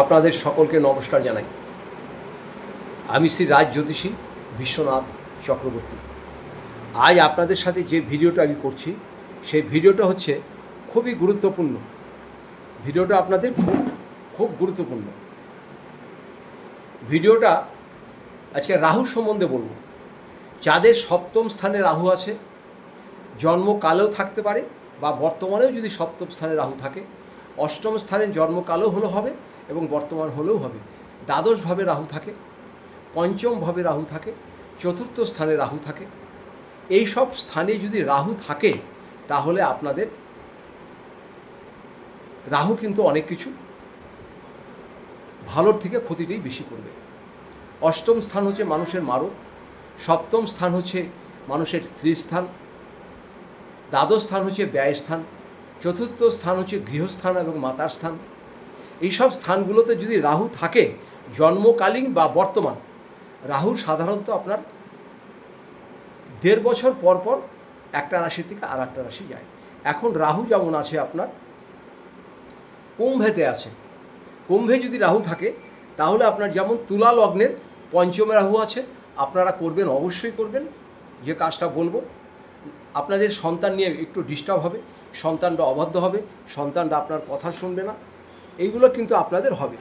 আপনাদের সকলকে নমস্কার জানাই। আমি শ্রী রাজ জ্যোতিষী বিশ্বনাথ চক্রবর্তী। আজ আপনাদের সাথে যে ভিডিওটা আমি করছি, সেই ভিডিওটা হচ্ছে খুবই গুরুত্বপূর্ণ। ভিডিওটা আপনাদের খুব খুব গুরুত্বপূর্ণ। ভিডিওটা আজকে রাহু সম্বন্ধে বলব। যাদের সপ্তম স্থানে রাহু আছে, জন্মকালেও থাকতে পারে বা বর্তমানেও যদি সপ্তম স্থানে রাহু থাকে, অষ্টম স্থানে জন্মকালেও হলেও হবে এবং বর্তমান হলেও হবে। দ্বাদশভাবে রাহু থাকে পঞ্চমভাবে রাহু থাকে, চতুর্থ স্থানে রাহু থাকে। এই সব স্থানে যদি রাহু থাকে, তাহলে আপনাদের রাহু কিন্তু অনেক কিছু ভালোর থেকে ক্ষতিটাই বেশি করবে। অষ্টম স্থান হচ্ছে মানুষের মারক, সপ্তম স্থান হচ্ছে মানুষের স্ত্রীর স্থান, দ্বাদশ স্থান হচ্ছে ব্যয় স্থান, চতুর্থ স্থান হচ্ছে গৃহস্থান এবং মাতার স্থান। এইসব স্থানগুলোতে যদি রাহু থাকে, জন্মকালীন বা বর্তমান, রাহু সাধারণত আপনার দেড় বছর পর পর একটা রাশি থেকে আর একটা রাশি যায়। এখন রাহু যেমন আছে আপনার, কুম্ভেতে আছে। কুম্ভে যদি রাহু থাকে, তাহলে আপনার যেমন তুলা লগ্নের পঞ্চমে রাহু আছে, আপনারা করবেন, অবশ্যই করবেন। যে কাজটা বলব, আপনাদের সন্তান নিয়ে একটু ডিস্টার্ব হবে, সন্তানটা অবাধ্য হবে, সন্তানটা আপনার কথা শুনবে না। এইগুলো কিন্তু আপনাদের হবে।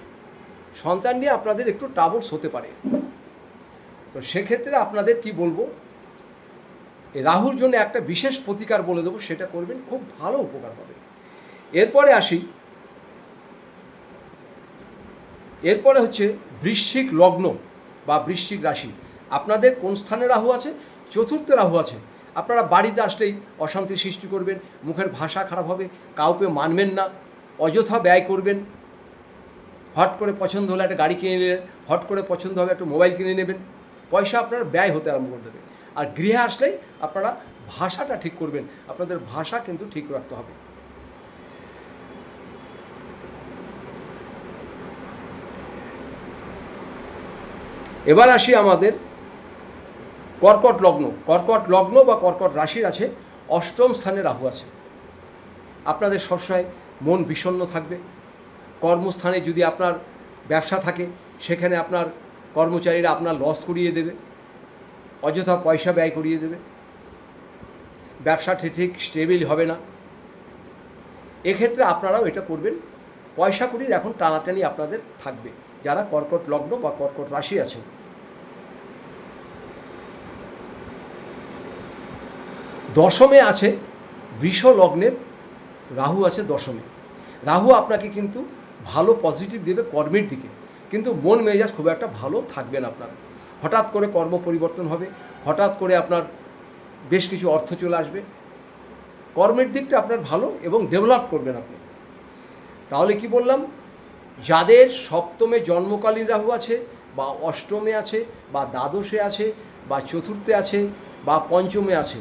সন্তান নিয়ে আপনাদের একটু টাবর্স হতে পারে। তো সেক্ষেত্রে আপনাদের কি বলব? রাহুর জন্য একটা বিশেষ প্রতিকার বলে দেবো, সেটা করবেন, খুব ভালো উপকার পাবে এরপরে আসি। এরপরে হচ্ছে বৃশ্চিক লগ্ন বা বৃশ্চিক রাশি। আপনাদের কোন স্থানে রাহু আছে? চতুর্থ রাহু আছে। আপনারা বাড়িতে আসলেই অশান্তি সৃষ্টি করবেন, মুখের ভাষা খারাপ হবে, কাউকে মানবেন না অযথা ব্যয় করবেন। হট করে পছন্দ হলে একটা গাড়ি কিনে নিলেন, হট করে পছন্দ হবে একটা মোবাইল কিনে নেবেন। পয়সা আপনার ব্যয় হতে আরম্ভ করে দেবে। আর গৃহে আসলেই আপনারা ভাষাটা ঠিক করবেন। আপনাদের ভাষা কিন্তু ঠিক রাখতে হবে। এবার আসি আমাদের কর্কট লগ্ন। কর্কট লগ্ন বা কর্কট রাশির আছে, অষ্টম স্থানে রাহু আছে। আপনাদের সবসময় মন বিষণ্ণ থাকবে। কর্মস্থানে যদি আপনার ব্যবসা থাকে, সেখানে আপনার কর্মচারীরা আপনার লস করিয়ে দেবে, অযথা পয়সা ব্যয় করিয়ে দেবে। ব্যবসা ঠিক স্টেবিল হবে না। এক্ষেত্রে আপনারাও এটা করবেন। পয়সা করির এখন টানাটানি আপনাদের থাকবে, যারা কর্কট লগ্ন বা কর্কট রাশি আছে দশমে আছে বৃষ লগ্নের রাহু আছে দশমে। রাহু আপনাকে কিন্তু ভালো পজিটিভ দেবে কর্মের দিকে। কিন্তু মন মেজাজ খুব একটা ভালো থাকবেন আপনার। হঠাৎ করে কর্ম পরিবর্তন হবে, হঠাৎ করে আপনার বেশ কিছু অর্থ চলে আসবে। কর্মের দিকটা আপনার ভালো এবং ডেভেলপ করবেন আপনি। তাহলে কি বললাম? যাদের সপ্তমে জন্মকালীন রাহু আছে বা অষ্টমে আছে বা দ্বাদশে আছে বা চতুর্থে আছে বা পঞ্চমে আছে,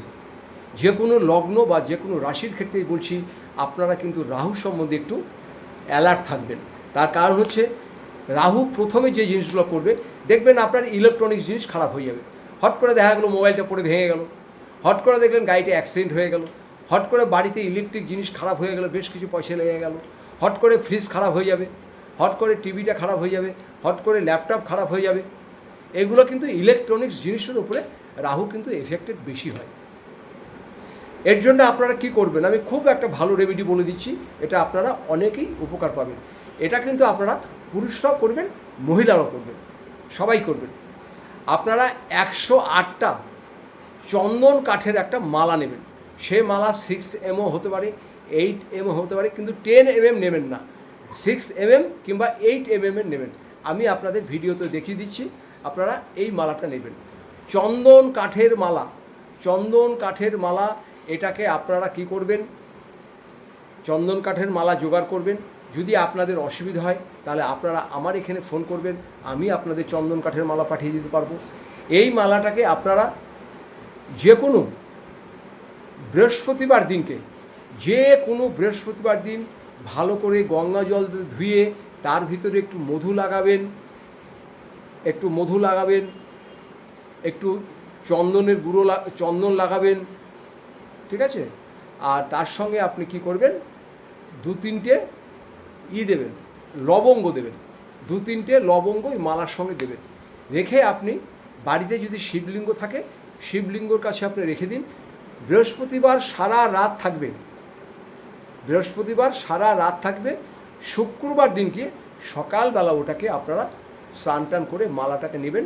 যে কোনো লগ্ন বা যে কোনো রাশির ক্ষেত্রেই বলছি আপনারা কিন্তু রাহু সম্বন্ধে একটু অ্যালার্ট থাকবেন। তার কারণ হচ্ছে, রাহু প্রথমে যে জিনিসগুলো করবে, দেখবেন আপনার ইলেকট্রনিক্স জিনিস খারাপ হয়ে যাবে। হট করে দেখা গেলো মোবাইলটা পড়ে ভেঙে গেল। হট করে দেখলেন গাড়িটা অ্যাক্সিডেন্ট হয়ে গেল। হট করে বাড়িতে ইলেকট্রিক জিনিস খারাপ হয়ে গেল, বেশ কিছু পয়সা লেগে গেল। হট করে ফ্রিজ খারাপ হয়ে যাবে। হট করে টিভিটা খারাপ হয়ে যাবে। হট করে ল্যাপটপ খারাপ হয়ে যাবে। এগুলো কিন্তু ইলেকট্রনিক্স জিনিসের উপরে রাহু কিন্তু এফেক্টেড বেশি হয়। এর জন্য আপনারা কি করবেন? আমি খুব একটা ভালো রেমেডি বলে দিচ্ছি। এটা আপনারা অনেকেই উপকার পাবেন। এটা কিন্তু আপনারা পুরুষরাও করবেন, মহিলারাও করবেন। সবাই করবেন। আপনারা একশো আটটা চন্দন কাঠের একটা মালা নেবেন। সে মালা সিক্স এমও হতে পারে এইট এমও হতে পারে, কিন্তু টেন এম এম নেবেন না। সিক্স এম এম কিংবা এইট এম এম এর নেবেন। আমি আপনাদের ভিডিওতে দেখিয়ে দিচ্ছি, আপনারা এই মালাটা নেবেন। চন্দন কাঠের মালা, চন্দন কাঠের মালা এটাকে আপনারা কি করবেন? চন্দন কাঠের মালা জোগাড় করবেন। যদি আপনাদের অসুবিধা হয়, তাহলে আপনারা আমার এখানে ফোন করবেন। আমি আপনাদের চন্দন কাঠের মালা পাঠিয়ে দিতে পারব। এই মালাটাকে আপনারা যে কোনো বৃহস্পতিবার দিনকে যে কোনো বৃহস্পতিবার দিন ভালো করে গঙ্গা জল ধুয়ে তার ভিতরে একটু মধু লাগাবেন। একটু মধু লাগাবেন। একটু চন্দনের গুঁড়ো চন্দন লাগাবেন। ঠিক আছে? আর তার সঙ্গে আপনি কি করবেন? দু তিনটে ই দেবেন, লবঙ্গ দেবেন। দু তিনটে লবঙ্গ ওই মালার সঙ্গে দেবেন। রেখে আপনি বাড়িতে যদি শিবলিঙ্গ থাকে, শিবলিঙ্গর কাছে আপনি রেখে দিন। বৃহস্পতিবার সারা রাত থাকবে। বৃহস্পতিবার সারা রাত থাকবে। শুক্রবার দিনকে সকালবেলা ওটাকে আপনারা স্নান টান করে মালাটাকে নেবেন।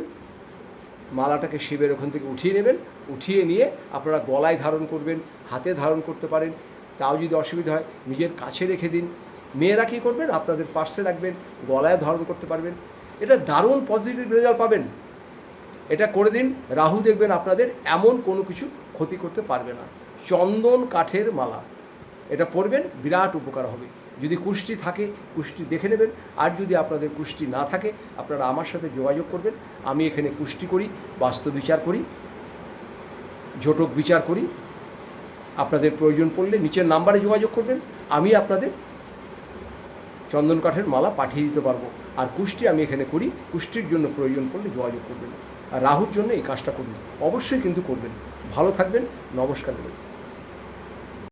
মালাটাকে শিবের ওখান থেকে উঠিয়ে নেবেন। উঠিয়ে নিয়ে আপনারা গলায় ধারণ করবেন, হাতে ধারণ করতে পারেন। তাও যদি অসুবিধা হয়, নিজের কাছে রেখে দিন। মেয়েরা কী করবেন? আপনাদের পার্সে রাখবেন, গলায় ধারণ করতে পারবেন। এটা দারুণ পজিটিভ রেজাল্ট পাবেন। এটা করে দিন, রাহু দেখবেন আপনাদের এমন কোনো কিছু ক্ষতি করতে পারবে না। চন্দন কাঠের মালা। এটা পরবেন, বিরাট উপকার হবে। যদি কুষ্টি থাকে, কুষ্টি দেখে নেবেন। আর যদি আপনাদের কুষ্টি না থাকে, আপনারা আমার সাথে যোগাযোগ করবেন। আমি এখানে কুষ্টি করি বাস্তু বিচার করি। ঝোটক বিচার করি। আপনাদের প্রয়োজন পড়লে নিচের নাম্বারে যোগাযোগ করবেন। আমি আপনাদের চন্দন কাঠের মালা পাঠিয়ে দিতে পারব। আর কুষ্টি আমি এখানে করি। কুষ্টির জন্য প্রয়োজন পড়লে যোগাযোগ করবেন। আর রাহুর জন্য এই কাজটা করবেন অবশ্যই কিন্তু করবেন। ভালো থাকবেন। নমস্কার। বলুন